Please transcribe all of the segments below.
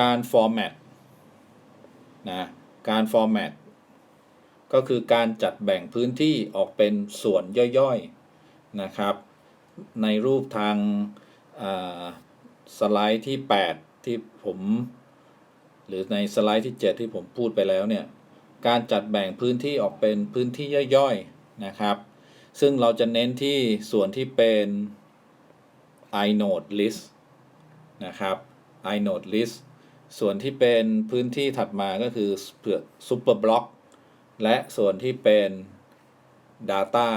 การ format นะการ format ก็คือการจัดแบ่งพื้นที่ออกเป็นส่วนย่อยๆนะครับ ในรูปทางสไลด์ที่ 8 ที่ผมหรือในสไลด์ที่ 7 ที่ผมพูดไปแล้วเนี่ยการจัดแบ่งพื้นที่ออกเป็นพื้นที่ย่อยๆนะครับ ซึ่งเราจะเน้นที่ส่วนที่เป็น inode list นะครับ inode list ส่วนที่เป็นพื้นที่ถัดมาก็คือเผื่อก super block และส่วนที่เป็น data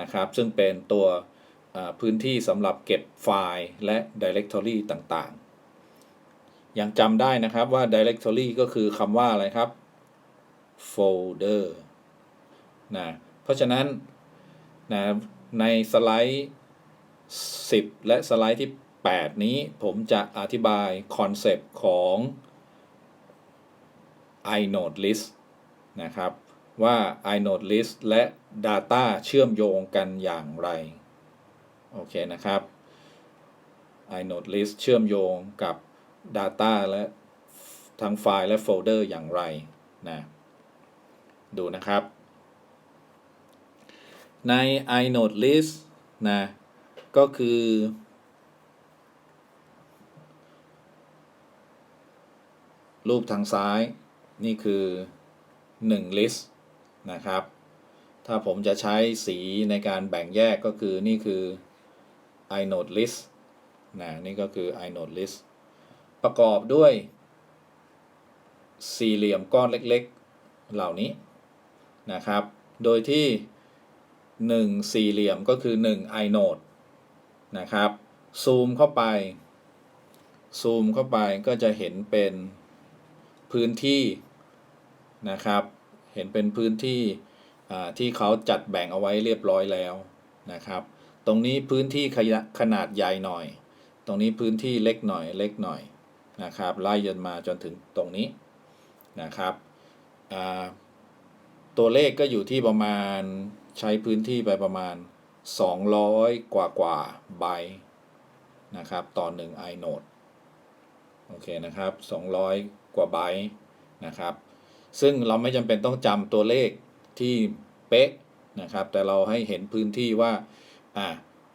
นะครับ ซึ่งเป็นตัวพื้นที่สำหรับเก็บไฟล์และ directory ต่างๆ ยังจำได้นะครับว่า directory ก็คือคำว่าอะไรครับ folder นะเพราะฉะนั้นนะในสไลด์ 10 และสไลด์ที่ 8 นี้ผมจะอธิบายคอนเซปต์ของ inode list นะครับ ว่า inode list และ data เชื่อมโยงกันอย่างไร โอเคนะครับ inode list เชื่อมโยงกับ data และทั้งไฟล์และโฟลเดอร์อย่างไรนะดูนะครับ ใน inode list นะก็คือ รูปทางซ้ายนี่คือ 1 list นะครับ ถ้าผมจะใช้สีในการแบ่งแยกก็คือนี่คือ inode list นะนี่ก็คือ inode list ประกอบด้วย สี่เหลี่ยมก้อนเล็กๆ เหล่านี้นะครับ โดยที่ 1 สี่เหลี่ยมก็คือ 1 inode นะครับ ซูมเข้าไป ซูมเข้าไปก็จะเห็นเป็น พื้นที่นะครับ เห็นเป็นพื้นที่ที่เขาจัดแบ่งเอาไว้เรียบร้อยแล้วนะครับ ตรงนี้พื้นที่ขนาดใหญ่หน่อย ตรงนี้พื้นที่เล็กหน่อยเล็กหน่อยนะครับไล่จนมาจนถึงตรงนี้นะครับตัวเลขก็อยู่ที่ประมาณใช้พื้นที่ไปประมาณ 200 กว่ากว่าไบนะครับต่อ1 inode โอเคนะครับ 200 กว่าไบต์นะครับ ซึ่งเราไม่จำเป็นต้องจำตัวเลขที่เป๊ะนะครับ แต่เราให้เห็นพื้นที่ว่าอ่า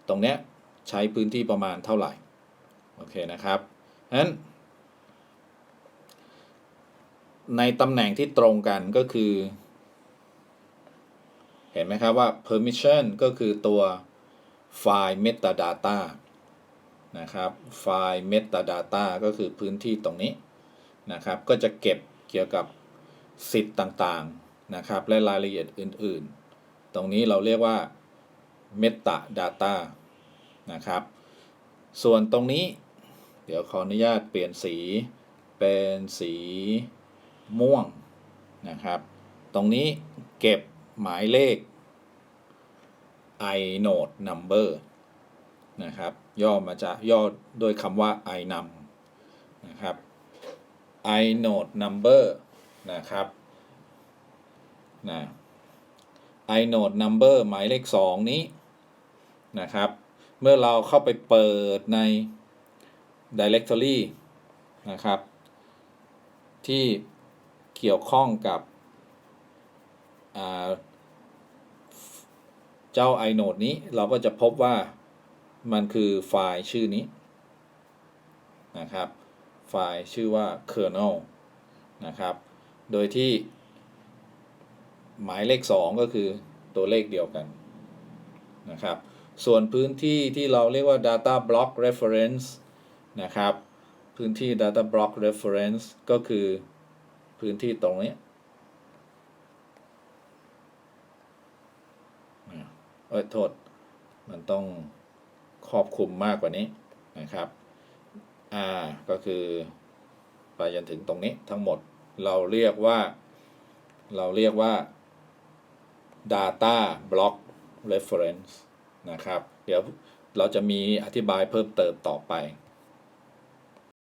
ตรงเนี้ยใช้พื้นที่ประมาณเท่าไหร่ โอเคนะครับนั้นในตำแหน่งที่ตรงกันก็คือ เห็นไหมครับว่า permission ก็คือตัวไฟล์ metadata นะครับไฟล์ metadata ก็คือพื้นที่ตรงนี้นะครับ ก็จะเก็บเกี่ยวกับสิทธิ์ต่างๆนะครับ และรายละเอียดอื่นๆ ตรงนี้เราเรียกว่า metadata นะครับ ส่วนตรงนี้ เดี๋ยวขออนุญาตเปลี่ยนสีเป็นสีม่วงนะครับ ตรงนี้เก็บหมายเลข inode number นะครับ ย่อมาจากย่อโดยคำว่า inum นะครับ inode number นะครับนะ inode number หมายเลข 2 นี้นะครับ เมื่อเราเข้าไปเปิดใน directory นะครับ ที่เกี่ยวข้องกับเจ้า inode นี้เราก็จะพบว่า มันคือไฟล์ชื่อนี้นะครับ ไฟล์ชื่อว่า kernel นะครับ โดยที่ หมายเลข 2 ก็คือตัวเลขเดียวกันนะครับ ส่วนพื้นที่ที่เราเรียกว่า data block reference นะครับ พื้นที่ data block reference ก็คือพื้นที่ตรงนี้เอ้ยโทษ มันต้อง ครอบคลุมมากกว่านี้นะครับอ่าก็คือไปจนถึงตรงนี้ทั้งหมดเราเรียกว่า เราเรียกว่า data block reference นะครับ เดี๋ยวเราจะมีอธิบายเพิ่มเติมต่อไป